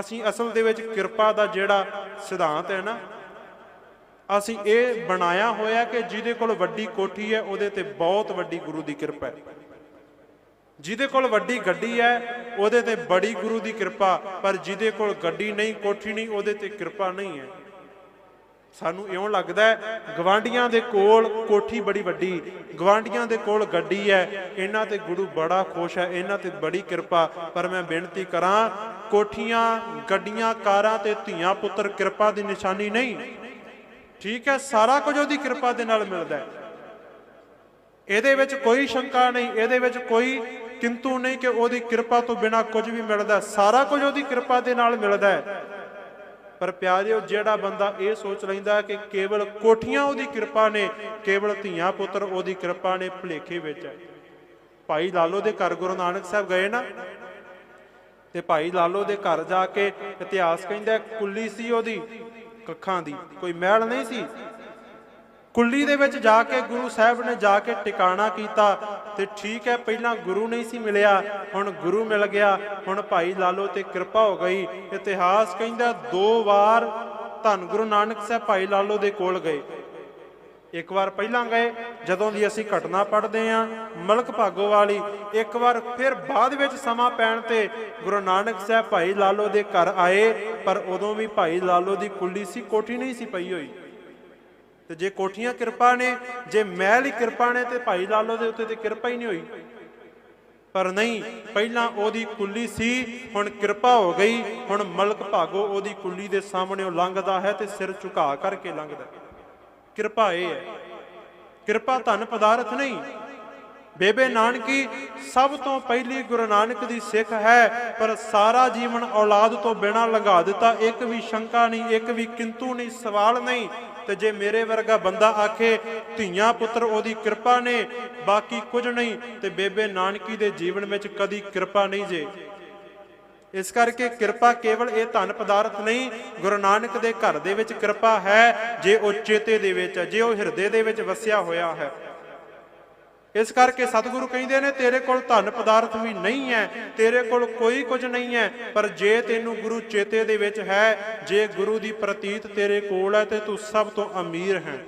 ਅਸੀਂ ਅਸਲ ਦੇ ਵਿੱਚ ਕਿਰਪਾ ਦਾ ਜਿਹੜਾ ਸਿਧਾਂਤ ਹੈ ਨਾ, ਅਸੀਂ ਇਹ ਬਣਾਇਆ ਹੋਇਆ ਕਿ ਜਿਹਦੇ ਕੋਲ ਵੱਡੀ ਕੋਠੀ ਹੈ, ਉਹਦੇ ਤੇ ਬਹੁਤ ਵੱਡੀ ਗੁਰੂ ਦੀ ਕਿਰਪਾ ਹੈ। ਜਿਹਦੇ ਕੋਲ ਵੱਡੀ ਗੱਡੀ ਹੈ, ਉਹਦੇ ਤੇ ਬੜੀ ਗੁਰੂ ਦੀ ਕਿਰਪਾ, ਪਰ ਜਿਹਦੇ ਕੋਲ ਗੱਡੀ ਨਹੀਂ, ਕੋਠੀ ਨਹੀਂ, ਉਹਦੇ ਤੇ ਕਿਰਪਾ ਨਹੀਂ ਹੈ। ਸਾਨੂੰ ਇਉਂ ਲੱਗਦਾ ਹੈ ਗਵਾਂਡੀਆਂ ਦੇ ਕੋਲ ਕੋਠੀ ਬੜੀ ਵੱਡੀ ਗਵਾਂਡੀਆਂ ਦੇ ਕੋਲ ਗੱਡੀ ਹੈ, ਇਹਨਾਂ ਤੇ ਗੁਰੂ ਬੜਾ ਖੁਸ਼ ਹੈ, ਇਹਨਾਂ ਤੇ ਬੜੀ ਕਿਰਪਾ, ਪਰ ਮੈਂ ਬੇਨਤੀ ਕਰਾਂ, ਕੋਠੀਆਂ, ਗੱਡੀਆਂ, ਕਾਰਾਂ ਤੇ ਧੀਆਂ ਪੁੱਤਰ ਕਿਰਪਾ ਦੀ ਨਿਸ਼ਾਨੀ ਨਹੀਂ। ਠੀਕ ਹੈ, ਸਾਰਾ ਕੁਝ ਉਹਦੀ ਕਿਰਪਾ ਦੇ ਨਾਲ ਮਿਲਦਾ ਹੈ। ਇਹਦੇ ਵਿੱਚ ਕੋਈ ਸ਼ੰਕਾ ਨਹੀਂ, ਇਹਦੇ ਵਿੱਚ ਕੋਈ ਕਿੰਤੂ ਨਹੀਂ ਕਿ ਉਹਦੀ ਕਿਰਪਾ ਤੋਂ ਬਿਨਾ ਕੁਝ ਵੀ ਮਿਲਦਾ ਸਾਰਾ ਕੁਝ ਉਹਦੀ ਕਿਰਪਾ ਦੇ ਨਾਲ ਮਿਲਦਾ ਹੈ। ਪਰ ਪਿਆਰਿਓ, ਜਿਹੜਾ ਬੰਦਾ ਇਹ ਸੋਚ ਲੈਂਦਾ ਕਿ ਕੇਵਲ ਕੋਠੀਆਂ ਉਹਦੀ ਕਿਰਪਾ ਨੇ, ਕੇਵਲ ਧੀਆਂ ਪੁੱਤਰ ਉਹਦੀ ਕਿਰਪਾ ਨੇ ਭੁਲੇਖੇ ਵਿੱਚ ਹੈ। ਭਾਈ ਲਾਲੋ ਦੇ ਘਰ ਗੁਰੂ ਨਾਨਕ ਸਾਹਿਬ ਗਏ ਨਾ, ਤੇ ਭਾਈ ਲਾਲੋ ਦੇ ਘਰ ਜਾ ਕੇ ਇਤਿਹਾਸ ਕਹਿੰਦਾ, ਕੁੱਲੀ ਸੀ ਉਹਦੀ, ਕੱਖਾਂ ਦੀ, ਕੋਈ ਮਹਿਲ ਨਹੀਂ ਸੀ। ਕੁੱਲੀ ਦੇ ਵਿੱਚ ਜਾ ਕੇ ਗੁਰੂ ਸਾਹਿਬ ਨੇ ਜਾ ਕੇ ਟਿਕਾਣਾ ਕੀਤਾ ਤੇ ਠੀਕ ਹੈ, ਪਹਿਲਾਂ ਗੁਰੂ ਨਹੀਂ ਸੀ ਮਿਲਿਆ, ਹੁਣ ਗੁਰੂ ਮਿਲ ਗਿਆ, ਹੁਣ ਭਾਈ ਲਾਲੋ ਤੇ ਕਿਰਪਾ ਹੋ ਗਈ। ਇਤਿਹਾਸ ਕਹਿੰਦਾ ਦੋ ਵਾਰ ਧੰਨ ਗੁਰੂ ਨਾਨਕ ਸਾਹਿਬ ਭਾਈ ਲਾਲੋ ਦੇ ਕੋਲ ਗਏ। ਇੱਕ ਵਾਰ ਪਹਿਲਾਂ ਗਏ, ਜਦੋਂ ਦੀ ਅਸੀਂ ਘਟਨਾ ਪੜ੍ਹਦੇ ਆਂ ਮਲਕ ਭਾਗੋ ਵਾਲੀ, ਇੱਕ ਵਾਰ ਫਿਰ ਬਾਅਦ ਵਿੱਚ ਸਮਾਂ ਪੈਣ ਤੇ ਗੁਰੂ ਨਾਨਕ ਸਾਹਿਬ ਭਾਈ ਲਾਲੋ ਦੇ ਘਰ ਆਏ, ਪਰ ਉਦੋਂ ਵੀ ਭਾਈ ਲਾਲੋ ਦੀ ਕੁੱਲੀ ਸੀ, ਕੋਠੀ ਨਹੀਂ ਸੀ ਪਈ ਹੋਈ। ਤੇ ਜੇ ਕੋਠੀਆਂ ਕਿਰਪਾ ਨੇ, ਜੇ ਮਹਿਲ ਹੀ ਕਿਰਪਾ ਨੇ ਤੇ ਭਾਈ ਲਾਲੋ ਦੇ ਉੱਤੇ ਤੇ ਕਿਰਪਾ ਹੀ ਨਹੀਂ ਹੋਈ। ਪਰ ਨਹੀਂ, ਪਹਿਲਾਂ ਉਹਦੀ ਕੁੱਲੀ ਸੀ, ਹੁਣ ਕਿਰਪਾ ਹੋ ਗਈ, ਹੁਣ ਮਲਕ ਭਾਗੋ ਉਹਦੀ ਕੁੱਲੀ ਦੇ ਸਾਹਮਣੇ ਉਹ ਲੰਘਦਾ ਹੈ ਤੇ ਸਿਰ ਝੁਕਾ ਕਰਕੇ ਲੰਘਦਾ ਕਿਰਪਾ ਇਹ ਹੈ। ਕਿਰਪਾ ਧਨ ਪਦਾਰਥ ਨਹੀਂ ਬੇਬੇ ਨਾਨਕੀ, ਸਭ ਤੋਂ ਪਹਿਲੀ ਗੁਰੂ ਨਾਨਕ ਦੀ ਸਿੱਖ ਹੈ, ਪਰ ਸਾਰਾ ਜੀਵਨ ਔਲਾਦ ਤੋਂ ਬਿਨਾਂ ਲੰਘਾ ਦਿੱਤਾ। ਇੱਕ ਵੀ ਸ਼ੰਕਾ ਨਹੀਂ, ਇੱਕ ਵੀ ਕਿੰਤੂ ਨਹੀਂ, ਸਵਾਲ ਨਹੀਂ। ਤੇ ਜੇ ਮੇਰੇ ਵਰਗਾ ਬੰਦਾ ਆਖੇ, ਧੀਆਂ ਪੁੱਤਰ ਉਹਦੀ ਕਿਰਪਾ ਨੇ, ਬਾਕੀ ਕੁਝ ਨਹੀਂ, ਤੇ ਬੇਬੇ ਨਾਨਕੀ ਦੇ ਜੀਵਨ ਵਿੱਚ ਕਦੀ ਕਿਰਪਾ ਨਹੀਂ ਜੇ। ਇਸ ਕਰਕੇ ਕਿਰਪਾ ਕੇਵਲ ਇਹ ਧਨ ਪਦਾਰਥ ਨਹੀਂ, ਗੁਰੂ ਨਾਨਕ ਦੇ ਘਰ ਦੇ ਵਿੱਚ ਕਿਰਪਾ ਹੈ, ਜੇ ਉਹ ਚੇਤੇ ਦੇ ਵਿੱਚ ਜੇ ਉਹ ਹਿਰਦੇ ਦੇ ਵਿੱਚ ਵਸਿਆ ਹੋਇਆ ਹੈ। ਇਸ ਕਰਕੇ ਸਤਿਗੁਰੂ ਕਹਿੰਦੇ ਨੇ, ਤੇਰੇ ਕੋਲ ਧਨ ਪਦਾਰਥ ਵੀ ਨਹੀਂ ਹੈ, ਤੇਰੇ ਕੋਲ ਕੋਈ ਕੁਝ ਨਹੀਂ ਹੈ, ਪਰ ਜੇ ਤੈਨੂੰ ਗੁਰੂ ਚੇਤੇ ਦੇ ਵਿੱਚ ਹੈ, ਜੇ ਗੁਰੂ ਦੀ ਪ੍ਰਤੀਤ ਤੇਰੇ ਕੋਲ ਹੈ, ਤੇ ਤੂੰ ਸਭ ਤੋਂ ਅਮੀਰ ਹੈ।